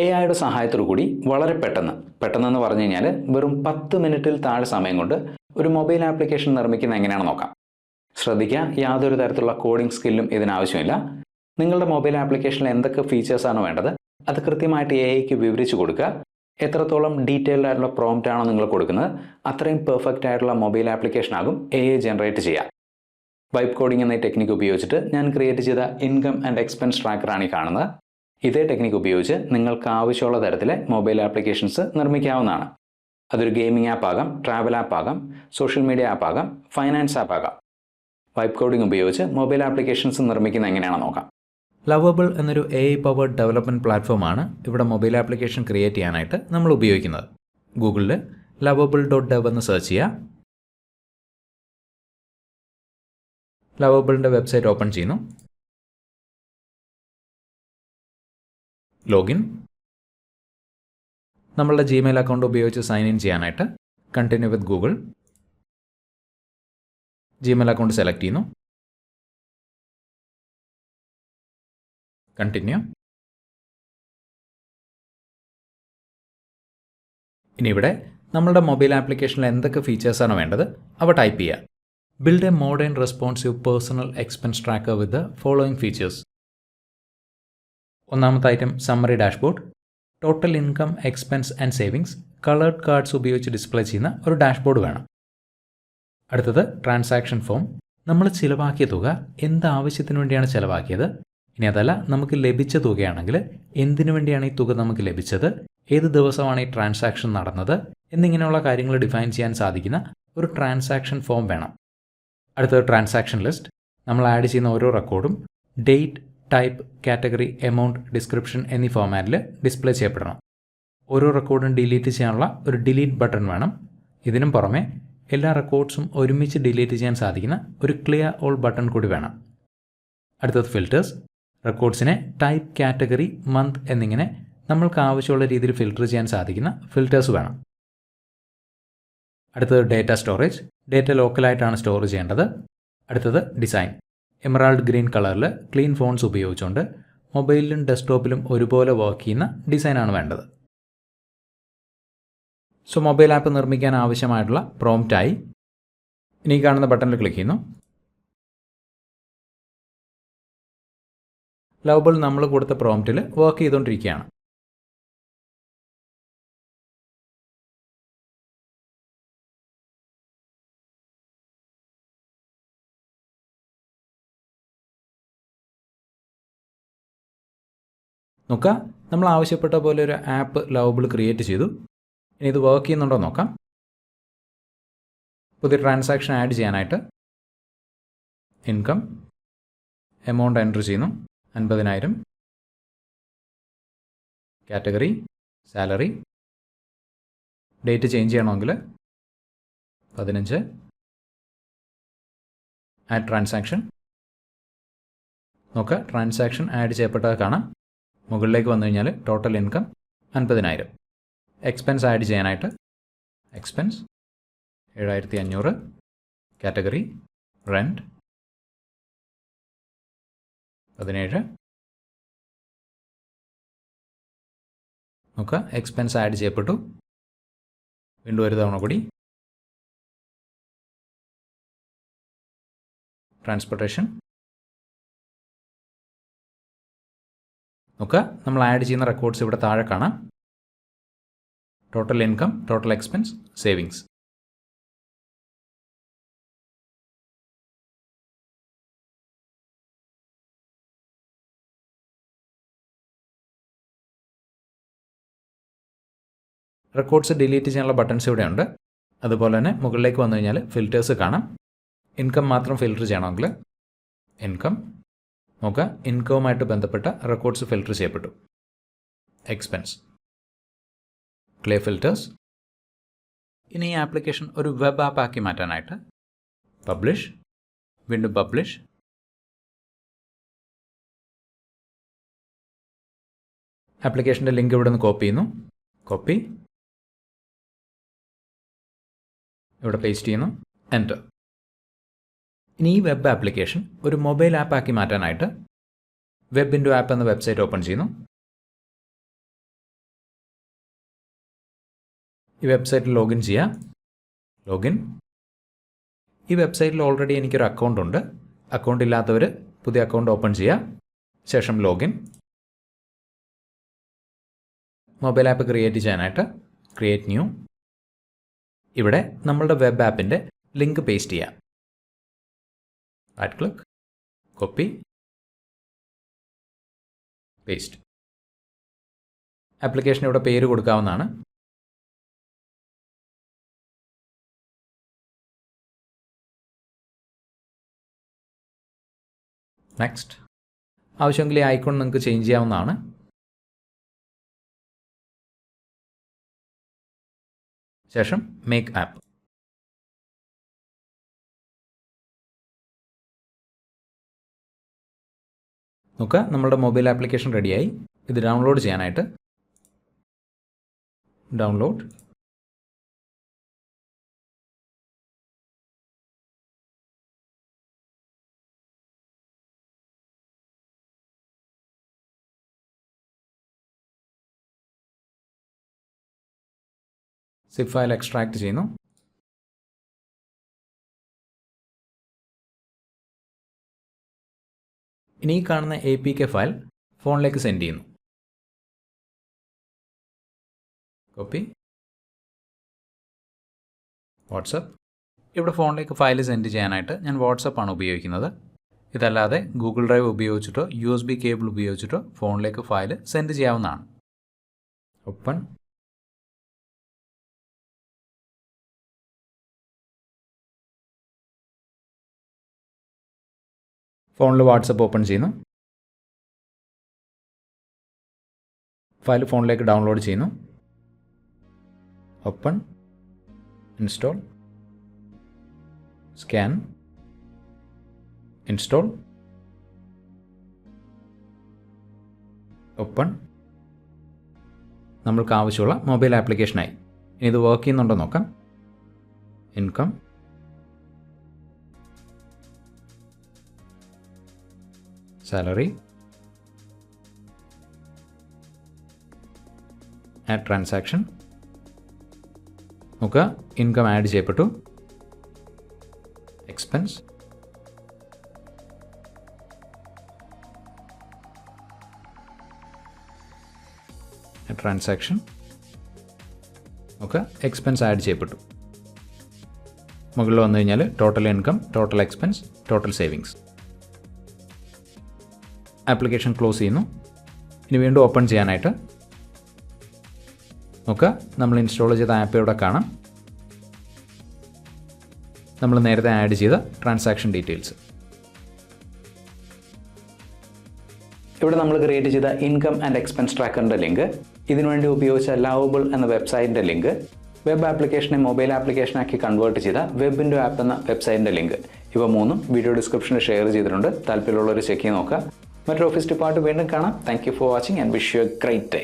A ഐയുടെ സഹായത്തോടു കൂടി വളരെ പെട്ടെന്ന് പെട്ടെന്നെന്ന് പറഞ്ഞു കഴിഞ്ഞാൽ വെറും പത്ത് മിനിറ്റിൽ താഴെ സമയം കൊണ്ട് ഒരു മൊബൈൽ ആപ്ലിക്കേഷൻ നിർമ്മിക്കുന്നത് എങ്ങനെയാണെന്ന് നോക്കാം. ശ്രദ്ധിക്കുക യാതൊരു തരത്തിലുള്ള കോഡിംഗ് സ്കില്ലും ഇതിനാവശ്യമില്ല. നിങ്ങളുടെ മൊബൈൽ ആപ്ലിക്കേഷനിൽ എന്തൊക്കെ ഫീച്ചേഴ്സാണ് വേണ്ടത് അത് കൃത്യമായിട്ട് എ ഐക്ക് വിവരിച്ചു കൊടുക്കുക. എത്രത്തോളം ഡീറ്റെയിൽഡ് ആയിട്ടുള്ള പ്രോംപ്റ്റ് ആണോ നിങ്ങൾ കൊടുക്കുന്നത് അത്രയും പെർഫെക്റ്റ് ആയിട്ടുള്ള മൊബൈൽ ആപ്ലിക്കേഷൻ ആകും എ ഐ ജനറേറ്റ് ചെയ്യുക. വൈബ് കോഡിംഗ് എന്ന ടെക്നിക്ക് ഉപയോഗിച്ചിട്ട് ഞാൻ ക്രിയേറ്റ് ചെയ്ത ഇൻകം ആൻഡ് എക്സ്പെൻസ് ട്രാക്കറാണ് ഈ കാണുന്നത്. ഇതേ ടെക്നിക്ക് ഉപയോഗിച്ച് നിങ്ങൾക്ക് ആവശ്യമുള്ള തരത്തിലെ മൊബൈൽ ആപ്ലിക്കേഷൻസ് നിർമ്മിക്കാവുന്നതാണ്. അതൊരു ഗെയിമിംഗ് ആപ്പ് ആകാം ട്രാവൽ ആപ്പ് ആകാം സോഷ്യൽ മീഡിയ ആപ്പ് ആകാം ഫൈനാൻസ് ആപ്പ് ആകാം. വൈബ് കോഡിംഗ് ഉപയോഗിച്ച് മൊബൈൽ ആപ്ലിക്കേഷൻസ് നിർമ്മിക്കുന്നത് എങ്ങനെയാണെന്ന് നോക്കാം. ലവബിൾ എന്നൊരു എ ഐ പവേർഡ് ഡെവലപ്മെന്റ് പ്ലാറ്റ്ഫോമാണ് ഇവിടെ മൊബൈൽ ആപ്ലിക്കേഷൻ ക്രിയേറ്റ് ചെയ്യാനായിട്ട് നമ്മൾ ഉപയോഗിക്കുന്നത്. ഗൂഗിളിൽ ലവബിൾ ഡോട്ട് ഡെവ് എന്ന് സെർച്ച് ചെയ്യുക ലവബിളിന്റെ വെബ്സൈറ്റ് ഓപ്പൺ ചെയ്യുന്നു. ലോഗിൻ. നമ്മളുടെ ജിമെയിൽ അക്കൗണ്ട് ഉപയോഗിച്ച് സൈൻ ഇൻ ചെയ്യാനായിട്ട് continue with Google Gmail account select ചെയ്യുന്നു. കണ്ടിന്യൂ ഇനി ഇവിടെ നമ്മളുടെ മൊബൈൽ ആപ്ലിക്കേഷനിൽ എന്തൊക്കെ ഫീച്ചേഴ്സാണ് വേണ്ടത്? അവ ടൈപ്പ് ചെയ്യുക. Build a modern responsive personal expense tracker with following features ഒന്നാമത്തെ item summary dashboard total income expense and savings coloured cards ഉപയോഗിച്ച് ഡിസ്പ്ലേ ചെയ്യുന്ന ഒരു ഡാഷ്ബോർഡ് വേണം. അടുത്തത് ട്രാൻസാക്ഷൻ ഫോം നമ്മൾ ചിലവാക്കിയ തുക എന്ത് ആവശ്യത്തിന് വേണ്ടിയാണ് ചിലവാക്കിയത്? ഇനി അതല്ല നമുക്ക് ലഭിച്ച തുകയാണെങ്കിൽ എന്തിനു വേണ്ടിയാണ് ഈ തുക നമുക്ക് ലഭിച്ചത്? ഏത് ദിവസമാണ് ഈ ട്രാൻസാക്ഷൻ നടന്നത്? എന്നിങ്ങനെയുള്ള കാര്യങ്ങൾ ഡിഫൈൻ ചെയ്യാൻ സാധിക്കുന്ന ഒരു ട്രാൻസാക്ഷൻ ഫോം വേണം. അടുത്തത് ട്രാൻസാക്ഷൻ ലിസ്റ്റ് നമ്മൾ ആഡ് ചെയ്യുന്ന ഓരോ റെക്കോർഡും date type category amount description എന്നീ ഫോമാറ്റിൽ ഡിസ്പ്ലേ ചെയ്യപ്പെടണം. ഓരോ റെക്കോർഡും ഡിലീറ്റ് ചെയ്യാനുള്ള ഒരു ഡിലീറ്റ് ബട്ടൺ വേണം. ഇതിനും പുറമെ എല്ലാ റെക്കോർഡ്സും ഒരുമിച്ച് ഡിലീറ്റ് ചെയ്യാൻ സാധിക്കുന്ന ഒരു ക്ലിയർ ഓൾ ബട്ടൺ കൂടി വേണം. അടുത്തത് ഫിൽറ്റേഴ്സ് റെക്കോർഡ്സിനെ ടൈപ്പ് കാറ്റഗറി മന്ത് എന്നിങ്ങനെ നമ്മൾക്ക് ആവശ്യമുള്ള രീതിയിൽ ഫിൽട്ടർ ചെയ്യാൻ സാധിക്കുന്ന ഫിൽറ്റേഴ്സ് വേണം. അടുത്തത് ഡേറ്റ സ്റ്റോറേജ്. ഡേറ്റ ലോക്കലായിട്ടാണ് സ്റ്റോർ ചെയ്യേണ്ടത്. അടുത്തത് ഡിസൈൻ. എമറാൾഡ് ഗ്രീൻ കളറിൽ ക്ലീൻ ഫോൺസ് ഉപയോഗിച്ചുകൊണ്ട് മൊബൈലിലും ഡെസ്ക്ടോപ്പിലും ഒരുപോലെ വർക്ക് ചെയ്യുന്ന ഡിസൈനാണ് വേണ്ടത്. സോ മൊബൈൽ ആപ്പ് നിർമ്മിക്കാൻ ആവശ്യമായിട്ടുള്ള പ്രോംപ്റ്റായി ഇനി കാണുന്ന ബട്ടണിൽ ക്ലിക്ക് ചെയ്യുന്നു. ലവബിൾ നമ്മൾ കൊടുത്ത പ്രോംപ്റ്റിൽ വർക്ക് ചെയ്തുകൊണ്ടിരിക്കുകയാണ് നോക്കുക നമ്മൾ ആവശ്യപ്പെട്ട പോലെ ഒരു ആപ്പ് ലവബിൾ ക്രിയേറ്റ് ചെയ്തു. ഇനി ഇത് വർക്ക് ചെയ്യുന്നുണ്ടോ നോക്കാം. പുതിയ ട്രാൻസാക്ഷൻ ആഡ് ചെയ്യാനായിട്ട് ഇൻകം എമൗണ്ട് എന്റർ ചെയ്യുന്നു. അൻപതിനായിരം. കാറ്റഗറി സാലറി ഡേറ്റ് ചേഞ്ച് ചെയ്യണമെങ്കിൽ പതിനഞ്ച്. ആഡ് ട്രാൻസാക്ഷൻ നോക്കുക ട്രാൻസാക്ഷൻ ആഡ് ചെയ്യപ്പെട്ടത് കാണാം. മുകളിലേക്ക് വന്നു കഴിഞ്ഞാൽ ടോട്ടൽ ഇൻകം അൻപതിനായിരം. എക്സ്പെൻസ് ആഡ് ചെയ്യാനായിട്ട് എക്സ്പെൻസ് ഏഴായിരത്തി അഞ്ഞൂറ് കാറ്റഗറി റെന്റ് പതിനേഴ്. നോക്കുക എക്സ്പെൻസ് ആഡ് ചെയ്യപ്പെട്ടു. വീണ്ടും ഒരു തവണ കൂടി. ട്രാൻസ്പോർട്ടേഷൻ നോക്കുക നമ്മൾ ആഡ് ചെയ്യുന്ന റെക്കോർഡ്സ് ഇവിടെ താഴെ കാണാം. Total income total expense savings records delete ചെയ്യാനുള്ള ബട്ടൺസ് ഇവിടെ ഉണ്ട് അതുപോലെ തന്നെ മുകളിലേക്ക് വന്നു കഴിഞ്ഞാൽ ഫിൽറ്റേഴ്സ് കാണാം. ഇൻകം മാത്രം ഫിൽറ്റർ ചെയ്യണമെങ്കിൽ ഇൻകം നോക്കുക. ഇൻകവുമായിട്ട് ബന്ധപ്പെട്ട റെക്കോർഡ്സ് ഫിൽറ്റർ ചെയ്യപ്പെട്ടു. എക്സ്പെൻസ് ക്ലേ ഫിൽറ്റേഴ്സ് ഇനി ഈ ആപ്ലിക്കേഷൻ ഒരു വെബ് ആപ്പ് ആക്കി മാറ്റാനായിട്ട് പബ്ലിഷ് വീണ്ടും പബ്ലിഷ് ആപ്ലിക്കേഷന്റെ ലിങ്ക് ഇവിടെ നിന്ന് കോപ്പി ചെയ്യുന്നു. കോപ്പി ഇവിടെ പേസ്റ്റ് ചെയ്യുന്നു. എന്റർ ഇനി ഈ വെബ് ആപ്ലിക്കേഷൻ ഒരു മൊബൈൽ ആപ്പ് ആക്കി മാറ്റാനായിട്ട് വെബ് ആപ്പ് എന്ന വെബ്സൈറ്റ് ഓപ്പൺ ചെയ്യുന്നു. ഈ വെബ്സൈറ്റിൽ ലോഗിൻ ചെയ്യാം. ലോഗിൻ ഈ വെബ്സൈറ്റിൽ ഓൾറെഡി എനിക്കൊരു അക്കൗണ്ട് ഉണ്ട്. അക്കൗണ്ട് ഇല്ലാത്തവർ പുതിയ അക്കൗണ്ട് ഓപ്പൺ ചെയ്യുക ശേഷം ലോഗിൻ മൊബൈൽ ആപ്പ് ക്രിയേറ്റ് ചെയ്യാനായിട്ട് ക്രിയേറ്റ് ന്യൂ ഇവിടെ നമ്മളുടെ വെബ് ആപ്പിന്റെ ലിങ്ക് പേസ്റ്റ് ചെയ്യാം. Right click, copy, paste. Application ഇവിടെ പേര് കൊടുക്കാവുന്നതാണ്. നെക്സ്റ്റ് ആവശ്യമെങ്കിൽ ഈ ഐക്കോൺ നിങ്ങൾക്ക് ചേഞ്ച് ചെയ്യാവുന്നതാണ്. ശേഷം മേക്ക് ആപ്പ് നോക്കുക. നമ്മുടെ മൊബൈൽ ആപ്ലിക്കേഷൻ റെഡിയായി. ഇത് ഡൗൺലോഡ് ചെയ്യാനായിട്ട്. ഡൗൺലോഡ്. സിപ്പ് ഫയൽ എക്സ്ട്രാക്ട് ചെയ്യുന്നു. ഇനി ഈ കാണുന്ന എ പി കെ ഫയൽ ഫോണിലേക്ക് സെൻഡ് ചെയ്യുന്നു. കോപ്പി വാട്സപ്പ് ഇവിടെ ഫോണിലേക്ക് ഫയൽ സെൻഡ് ചെയ്യാനായിട്ട് ഞാൻ വാട്സപ്പാണ് ഉപയോഗിക്കുന്നത്. ഇതല്ലാതെ ഗൂഗിൾ ഡ്രൈവ് ഉപയോഗിച്ചിട്ടോ യു എസ് ബി കേബിൾ ഉപയോഗിച്ചിട്ടോ ഫോണിലേക്ക് ഫയൽ സെൻഡ് ചെയ്യാവുന്നതാണ്. ഓപ്പൺ ഫോണിൽ വാട്സപ്പ് ഓപ്പൺ ചെയ്യുന്നു. ഫയൽ ഫോണിലേക്ക് ഡൗൺലോഡ് ചെയ്യുന്നു. Open. Install. Scan. Install. Open. നമ്മൾക്ക് ആവശ്യമുള്ള മൊബൈൽ ആപ്ലിക്കേഷനായി. ഇനി ഇത് വർക്ക് ചെയ്യുന്നുണ്ടോ നോക്കാം. ഇൻകം. സാലറി ആഡ് ട്രാൻസാക്ഷൻ നോക്കുക ഇൻകം ആഡ് ചെയ്യപ്പെട്ടു. എക്സ്പെൻസ് ട്രാൻസാക്ഷൻ നോക്കുക എക്സ്പെൻസ് ആഡ് ചെയ്യപ്പെട്ടു. മുകളിൽ വന്നു കഴിഞ്ഞാൽ total income total expense total savings application close ചെയ്യുന്നു. ഇനി വീണ്ടും ഓപ്പൺ ചെയ്യാനായിട്ട്. നോക്കുക. നമ്മൾ ഇൻസ്റ്റാൾ ചെയ്ത ആപ്പ് ഇവിടെ കാണാം. നമ്മൾ നേരത്തെ ആഡ് ചെയ്ത ട്രാൻസാക്ഷൻ ഡീറ്റെയിൽസ് ഇവിടെ നമ്മൾ ക്രിയേറ്റ് ചെയ്ത ഇൻകം ആൻഡ് എക്സ്പെൻസ് ട്രാക്കറിന്റെ ലിങ്ക് ഇതിനുവേണ്ടി ഉപയോഗിച്ച ലവബിൾ എന്ന വെബ്സൈറ്റിന്റെ ലിങ്ക് വെബ് ആപ്ലിക്കേഷനെ മൊബൈൽ ആപ്ലിക്കേഷനാക്കി കൺവേർട്ട് ചെയ്ത വെബിന്റെ ആപ്പ് എന്ന വെബ്സൈറ്റിന്റെ ലിങ്ക് ഇവ മൂന്നും വീഡിയോ ഡിസ്ക്രിപ്ഷനിൽ ഷെയർ ചെയ്തിട്ടുണ്ട്. താല്പര്യമുള്ളവർ ചെക്ക് ചെയ്ത് നോക്കുക. മറ്റൊരു ഓഫീസ് ഡിപ്പാർട്ട് വീണ്ടും കാണാം. Thank you for watching and wish you a great day